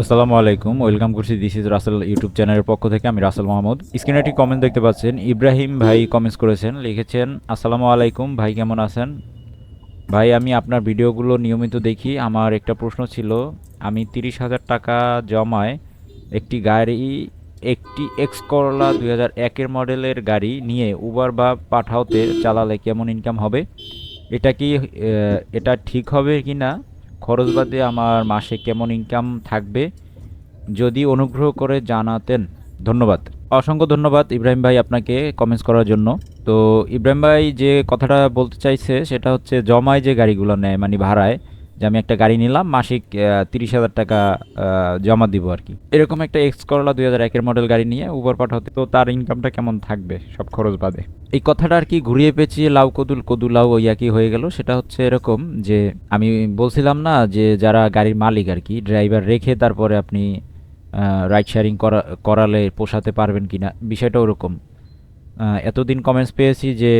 আসসালামু আলাইকুম। ওয়েলকাম করছি দিস ইজ রাসেল ইউটিউব চ্যানেলের পক্ষ থেকে। আমি রাসেল মোহাম্মদ স্ক্রিনে একটি কমেন্ট দেখতে পাচ্ছেন। ইব্রাহিম ভাই কমেন্টস করেছেন, লিখেছেন, আসসালামু আলাইকুম ভাই, কেমন আছেন? ভাই, আমি আপনার ভিডিওগুলো নিয়মিত দেখি। আমার একটা প্রশ্ন ছিল, আমি তিরিশ হাজার টাকা জমায় একটি গাড়ি, একটি এক্স করলা দুই হাজার একের মডেলের গাড়ি নিয়ে উবার বা পাঠাওতে চালালে কেমন ইনকাম হবে? এটা কি এটা ঠিক হবে কি না খরচ বাদে আমার মাসে কেমন ইনকাম থাকবে, যদি অনুগ্রহ করে জানাতেন। ধন্যবাদ। অসংখ্য ধন্যবাদ ইব্রাহিম ভাই আপনাকে কমেন্টস করার জন্য। তো ইব্রাহিম ভাই যে কথাটা বলতে চাইছে, সেটা হচ্ছে জমায় যে গাড়িগুলো নেয় মানে ভাড়ায় যে আমি একটা গাড়ি নিলাম, মাসিক তিরিশ হাজার টাকা জমা দিব আর কি। এরকম একটা এক্স করলা দুই হাজার একের মডেল গাড়ি নিয়ে উবার পাঠাতে, তো তার ইনকামটা কেমন থাকবে সব খরচ বাদে? এই কথাটা আর কি ঘুরিয়ে পেঁচিয়ে লাউ কদুল কদু লাউ ওই একই হয়ে গেল। সেটা হচ্ছে এরকম যে আমি বলছিলাম না যে যারা গাড়ির মালিক আর কি ড্রাইভার রেখে তারপরে আপনি রাইড শেয়ারিং করা, করালে পোষাতে পারবেন কিনা, বিষয়টা ওরকম। এতদিন কমেন্টস পেয়েছি যে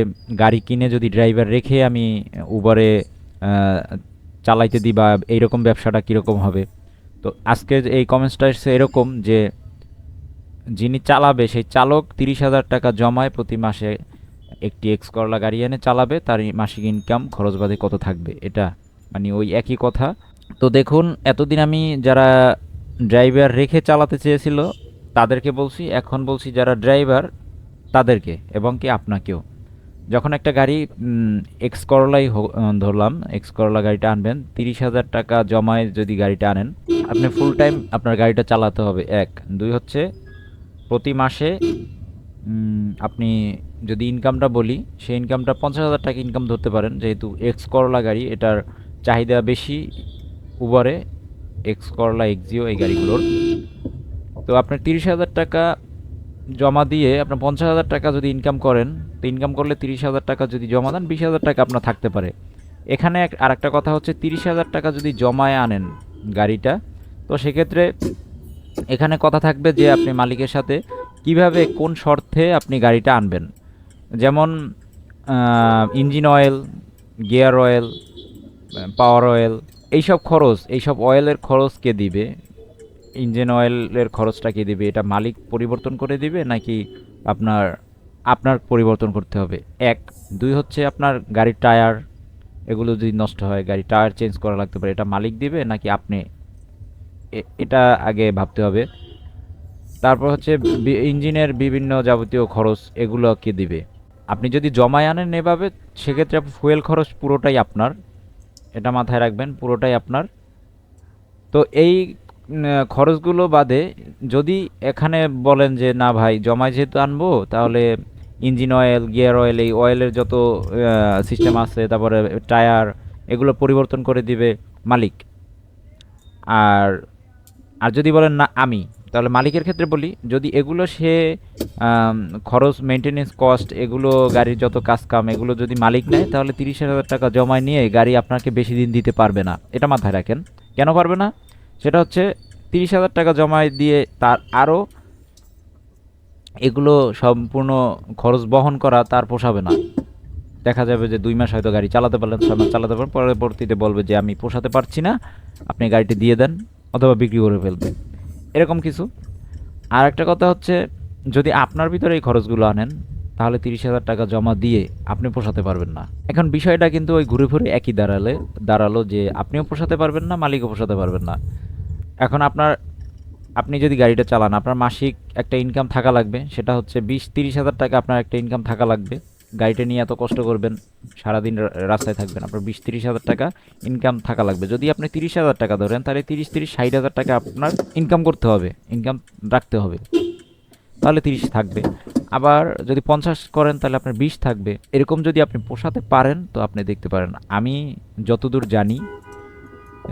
গাড়ি কিনে যদি ড্রাইভার রেখে আমি উবারে চালাইতে দিই বা এইরকম ব্যবসাটা কীরকম হবে? তো আজকে এই কমেন্টসটা এসছে এরকম যে, যিনি চালাবে, সেই চালক তিরিশ হাজার টাকা জমায় প্রতি মাসে একটি এক্স করলা গাড়ি এনে চালাবে, তার মাসিক ইনকাম খরচ বাদে কত থাকবে? এটা মানে ওই একই কথা। তো দেখুন, এতদিন আমি যারা ড্রাইভার রেখে চালাতে চেয়েছিল, তাদেরকে বলছি, এখন বলছি যারা ড্রাইভার তাদেরকে এবং কি আপনাকেও। যখন একটা গাড়ি এক্স করলাই ধরলাম এক্স করলা গাড়িটা আনবেন, তিরিশ হাজার টাকা জমায় যদি গাড়িটা আনেন, আপনি ফুল টাইম আপনার গাড়িটা চালাতে হবে। এক। দুই হচ্ছে, প্রতি মাসে আপনি যদি ইনকামটা বলি, সেই ইনকামটা পঞ্চাশ হাজার টাকা ইনকাম ধরতে পারেন। যেহেতু এক্স করলা গাড়ি, এটার চাহিদা বেশি উবারে এক্স করলা এক্সিও এই গাড়িগুলোর। তো আপনার তিরিশ হাজার টাকা জমা দিয়ে আপনার পঞ্চাশ হাজার টাকা যদি ইনকাম করেন, তো ইনকাম করলে তিরিশ হাজার টাকা যদি জমা দেন, বিশ হাজার টাকা আপনার থাকতে পারে। এখানে এক- আরেকটা কথা হচ্ছে, তিরিশ হাজার টাকা যদি জমায় আনেন গাড়িটা, তো সেক্ষেত্রে এখানে কথা থাকবে যে আপনি মালিকের সাথে কীভাবে, কোন শর্তে আপনি গাড়িটা আনবেন। যেমন engine oil gear oil power oil এইসব খরচ, এইসব অয়েলের খরচ কে দিবে ইঞ্জিন অয়েলের খরচটা কে দিবে? এটা মালিক পরিবর্তন করে দিবে নাকি আপনার আপনার পরিবর্তন করতে হবে? এক, দুই হচ্ছে আপনার গাড়ির টায়ার, এগুলো যদি নষ্ট হয় গাড়ির টায়ার চেঞ্জ করা লাগতে পারে, এটা মালিক দিবে নাকি আপনি? এটা আগে ভাবতে হবে। তারপর হচ্ছে ইঞ্জিনের বিভিন্ন যাবতীয় খরচ, এগুলো কে দিবে? আপনি যদি জমায় আনেন এভাবে, সেক্ষেত্রে ফুয়েল খরচ পুরোটাই আপনার। এটা মাথায় রাখবেন, পুরোটাই আপনার। তো এই খরচগুলো বাদে যদি এখানে বলেন যে, না ভাই, জমায় যেহেতু আনব, তাহলে ইঞ্জিন অয়েল, গিয়ার অয়েল, এই অয়েলের যত সিস্টেম আছে, তারপরে টায়ার, এগুলো পরিবর্তন করে দিবে মালিক। আর আর যদি বলেন, না, আমি, তাহলে মালিকের ক্ষেত্রে বলি, যদি এগুলো সে খরচ মেনটেনেন্স কস্ট এগুলো গাড়ির যত কাজ কাম এগুলো যদি মালিক নেয়, তাহলে তিরিশ হাজার টাকা জমায় নিয়ে গাড়ি আপনাকে বেশি দিন দিতে পারবে না। এটা মাথায় রাখেন। কেন পারবে না? সেটা হচ্ছে তিরিশ হাজার টাকা জমায় দিয়ে তার আরও এগুলো সম্পূর্ণ খরচ বহন করা তার পোষাবে না। দেখা যাবে যে দুই মাস হয়তো গাড়ি চালাতে পারলেন, ছয় মাস চালাতে পারেন পরবর্তীতে বলবে যে আমি পোষাতে পারছি না, আপনি গাড়িটি দিয়ে দেন অথবা বিক্রি করে ফেলবে এরকম কিছু। আর একটা কথা হচ্ছে, যদি আপনার ভিতরে এই খরচগুলো আনেন, তাহলে তিরিশ হাজার টাকা জমা দিয়ে আপনি পোষাতে পারবেন না। এখন বিষয়টা কিন্তু ওই ঘুরে ফিরে একই দাঁড়ালে, দাঁড়াল যে আপনিও পোষাতে পারবেন না, মালিকও পোষাতে পারবেন না। এখন আপনার, আপনি যদি গাড়িটা চালান, আপনার মাসিক একটা ইনকাম থাকা লাগবে, সেটা হচ্ছে বিশ, তিরিশ হাজার টাকা আপনার একটা ইনকাম থাকা লাগবে। গাড়িটা নিয়ে এত কষ্ট করবেন, সারাদিন রাস্তায় থাকবেন, আপনার বিশ, তিরিশ হাজার টাকা ইনকাম থাকা লাগবে। যদি আপনি তিরিশ হাজার টাকা ধরেন, তাহলে তিরিশ তিরিশ, ষাট হাজার টাকা আপনার ইনকাম করতে হবে ইনকাম রাখতে হবে। তাহলে তিরিশ থাকবে। আবার যদি পঞ্চাশ করেন, তাহলে আপনার বিশ থাকবে। এরকম যদি আপনি পোষাতে পারেন, তো আপনি দেখতে পারেন। আমি যতদূর জানি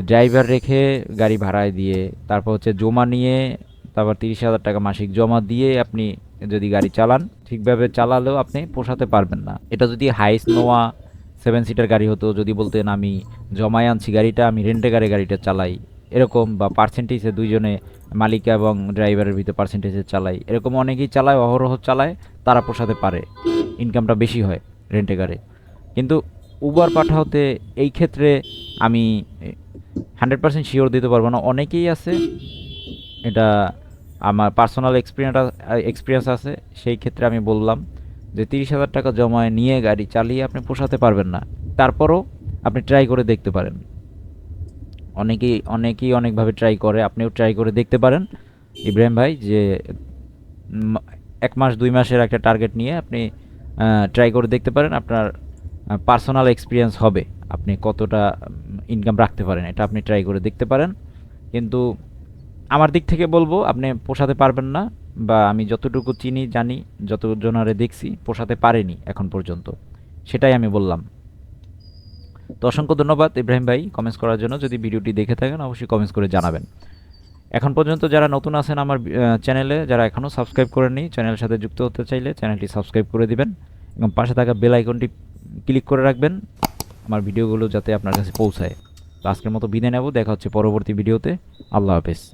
ড্রাইভার রেখে গাড়ি ভাড়ায় দিয়ে, তারপর হচ্ছে জমা নিয়ে, তারপর তিরিশ হাজার টাকা মাসিক জমা দিয়ে আপনি যদি গাড়ি চালান, ঠিকভাবে চালালেও আপনি পোষাতে পারবেন না। এটা যদি হাইস নোয়া সেভেন সিটার গাড়ি হতো, যদি বলতেন আমি জমায় আনছি গাড়িটা, আমি রেন্টে গাড়ি, গাড়িটা চালাই। এরকম বা পার্সেন্টেজে দুইজনে মালিকা এবং ড্রাইভারের ভিতরে পার্সেন্টেজে চালাই। এরকম অনেকেই চালায়, অহরহ চালায়, তারা পোষাতে পারে। ইনকামটা বেশি হয় রেন্টে গাড়ি। কিন্তু উবার পাঠাওতে এই ক্ষেত্রে আমি হান্ড্রেড পার্সেন্ট শিওর দিতে পারব না। অনেকেই আছে, এটা আমার পার্সোনাল এক্সপিরিয়েন্স এক্সপিরিয়েন্স আছে, সেই ক্ষেত্রে আমি বললাম যে তিরিশ হাজার টাকা জমায় নিয়ে গাড়ি চালিয়ে আপনি পোষাতে পারবেন না। তারপরও আপনি ট্রাই করে দেখতে পারেন। অনেকেই অনেকেই অনেকভাবে ট্রাই করে, আপনিও ট্রাই করে দেখতে পারেন। ইব্রাহিম ভাই, যে এক মাস, দুই মাসের একটা টার্গেট নিয়ে আপনি ট্রাই করে দেখতে পারেন। আপনার পার্সোনাল এক্সপিরিয়েন্স হবে। আপনি কতটা ইনকাম রাখতে পারেন, এটা আপনি ট্রাই করে দেখতে পারেন। কিন্তু আমার দিক থেকে বলব, আপনি পোষাতে পারবেন না বা আমি যতটুকু চিনি, জানি যত জনারে দেখছি, পোষাতে পারেনি এখন পর্যন্ত। সেটাই আমি বললাম। তো অসংখ্য ধন্যবাদ ইব্রাহিম ভাই কমেন্টস করার জন্য। যদি ভিডিওটি দেখে থাকেন, অবশ্যই কমেন্টস করে জানাবেন। এখন পর্যন্ত যারা নতুন আছেন আমার চ্যানেলে যারা এখনও সাবস্ক্রাইব করেননি চ্যানেলের সাথে যুক্ত হতে চাইলে চ্যানেলটি সাবস্ক্রাইব করে দিবেন এবং পাশে থাকা বেল আইকনটি ক্লিক করে রাখবেন। আমার ভিডিওগুলো যাতে আপনার কাছে পৌঁছায়। আজকের মতো বিদায় নেব। দেখা হচ্ছে পরবর্তী ভিডিওতে। আল্লাহ হাফেজ।